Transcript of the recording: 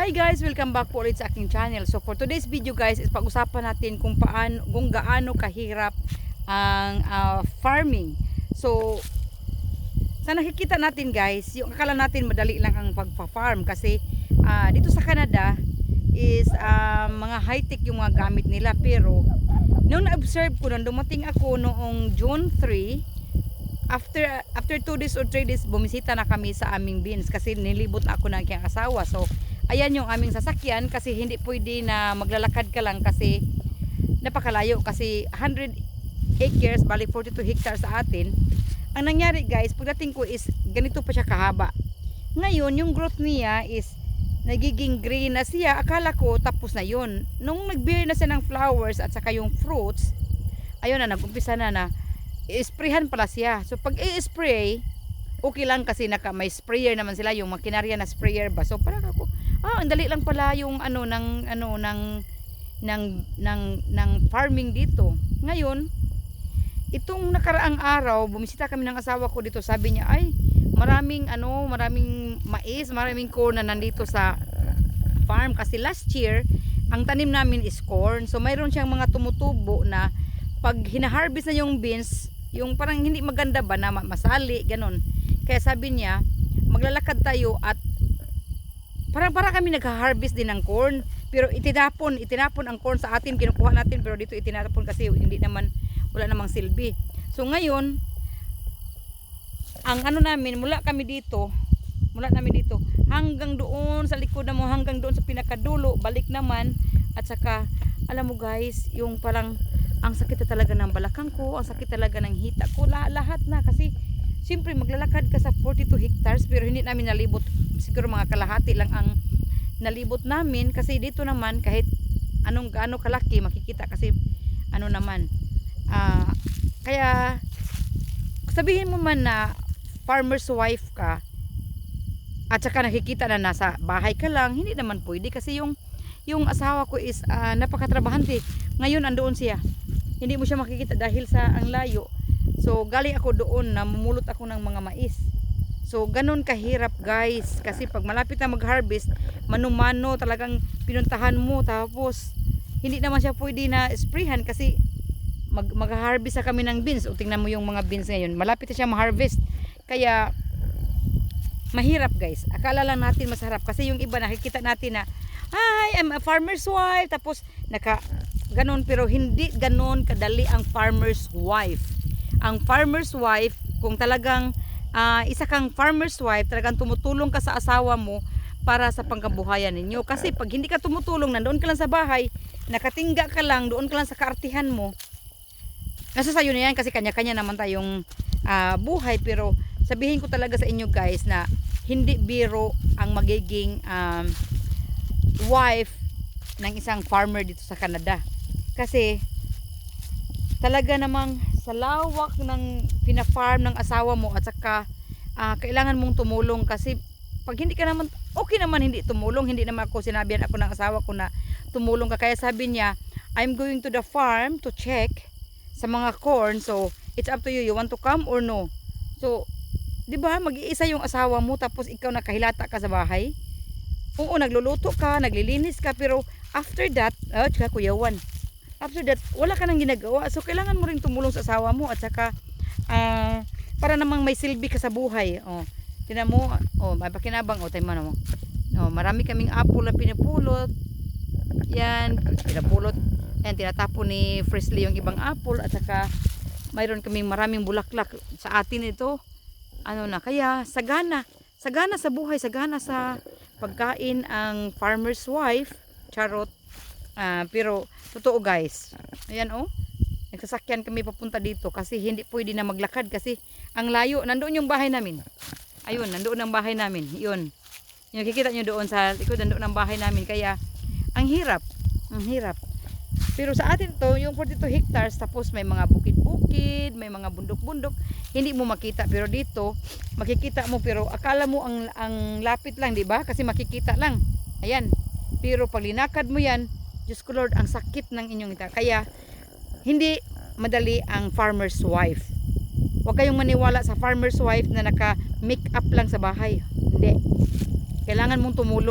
Hi guys, welcome back po ulit sa aking channel. So for today's video guys, is pag-usapan natin kung paano kung gaano kahirap ang ah, farming. So sa nakikita natin guys, yung akala natin madali lang ang pagpa-farm kasi ah, dito sa Canada is ah, mga high-tech yung mga gamit nila pero nung na-observe ko nung dumating ako noong June 3 after after 2 days or 3 days bumisita na kami sa aming bins kasi nilibot na ako ng aking asawa so ayan yung aming sasakyan kasi hindi pwede na maglalakad ka lang kasi napakalayo kasi 100 acres bali 42 hectares sa atin ang nangyari guys pagdating ko is ganito pa siya kahaba ngayon yung growth niya is nagiging green na siya akala ko tapos na yun nung nag-bear na siya ng flowers at saka yung fruits ayun na nagumpisa na na i-sprayhan pala siya. So pag i-spray, okay lang kasi naka may sprayer naman sila yung makinarya na sprayer ba. So parang ako, ah, ang dali lang pala yung ano ng ano ng ng ng ng farming dito. Ngayon, itong nakaraang araw, bumisita kami ng asawa ko dito. Sabi niya, ay, maraming ano, maraming mais, maraming corn na nandito sa farm kasi last year ang tanim namin is corn. So mayroon siyang mga tumutubo na pag hinaharvest na yung beans, yung parang hindi maganda ba na ma- masali, ganun. Kaya sabi niya, maglalakad tayo at parang para kami nagha-harvest din ng corn. Pero itinapon, itinapon ang corn sa atin, kinukuha natin pero dito itinapon kasi hindi naman, wala namang silbi. So ngayon, ang ano namin, mula kami dito, mula namin dito, hanggang doon sa likod na mo, hanggang doon sa pinakadulo, balik naman, at saka, alam mo guys, yung parang, ang sakit talaga ng balakang ko, ang sakit talaga ng hita ko, la- lahat na, kasi, siyempre maglalakad ka sa 42 hectares, pero hindi namin nalibot, siguro mga kalahati lang ang nalibot namin, kasi dito naman, kahit anong gaano kalaki, makikita, kasi, ano naman, ah, kaya, sabihin mo man na, farmer's wife ka, at saka nakikita na nasa bahay ka lang, hindi naman pwede kasi yung yung asawa ko is ah, napakatrabahante. Ngayon andoon siya. Hindi mo siya makikita dahil sa ang layo. So galing ako doon na mumulot ako ng mga mais. So ganun kahirap guys kasi pag malapit na mag-harvest, mano-mano talagang pinuntahan mo tapos hindi naman siya pwede na sprayhan kasi mag mag-harvest na kami ng beans. O tingnan mo yung mga beans ngayon. Malapit na siya ma-harvest. Kaya mahirap guys. Akala lang natin masarap kasi yung iba nakikita natin na Hi, I'm a farmer's wife. Tapos naka ganun pero hindi ganun kadali ang farmer's wife. Ang farmer's wife kung talagang ah, isa kang farmer's wife, talagang tumutulong ka sa asawa mo para sa pangkabuhayan ninyo. Kasi pag hindi ka tumutulong, nandoon ka lang sa bahay, nakatingga ka lang, doon ka lang sa kaartihan mo, nasa sayo na yan kasi kanya-kanya naman tayong ah, buhay. Pero sabihin ko talaga sa inyo guys na hindi biro ang magiging um, wife ng isang farmer dito sa Canada. Kasi talaga namang sa lawak ng pina-farm ng asawa mo at saka ah, kailangan mong tumulong kasi pag hindi ka naman okay naman hindi tumulong. Hindi naman ako sinabihan ako ng asawa ko na tumulong ka. Kaya sabi niya I'm going to the farm to check sa mga corn. So it's up to you. You want to come or no? So di ba mag-iisa yung asawa mo tapos ikaw nakahilata ka sa bahay? Oo nagluluto ka naglilinis ka pero after that oh tsaka kuyawan after that wala ka nang ginagawa. So kailangan mo rin tumulong sa asawa mo at saka ah, para namang may silbi ka sa buhay. Oh tinan mo oh may pakinabang oh tayo mo. Oh marami kaming apple na pinupulot. Yan pinapulot yan tinatapon ni Fresley yung ibang apple at saka mayroon kaming maraming bulaklak sa atin ito. Ano na kaya sagana sagana sa buhay sagana sa pagkain ang farmer's wife charot Ah, pero totoo guys. Ayan oh. Nagsasakyan kami papunta dito kasi hindi pwede na maglakad kasi ang layo. Nandoon yung bahay namin. Ayun nandoon ang bahay namin. Yun. Yung nakikita nyo doon sa likod nandoon ang bahay namin. Kaya ang hirap. Ang hirap. Pero sa atin to yung 42 hectares tapos may mga bukid-bukid may mga bundok-bundok hindi mo makita. Pero dito makikita mo pero akala mo ang ang lapit lang di ba? Kasi makikita lang. Ayan. Pero pag linakad mo yan Diyos ko Lord ang sakit ng inyong ita. Kaya hindi madali ang farmer's wife. Huwag kayong maniwala sa farmer's wife na naka make up lang sa bahay. Hindi. Kailangan mong tumulong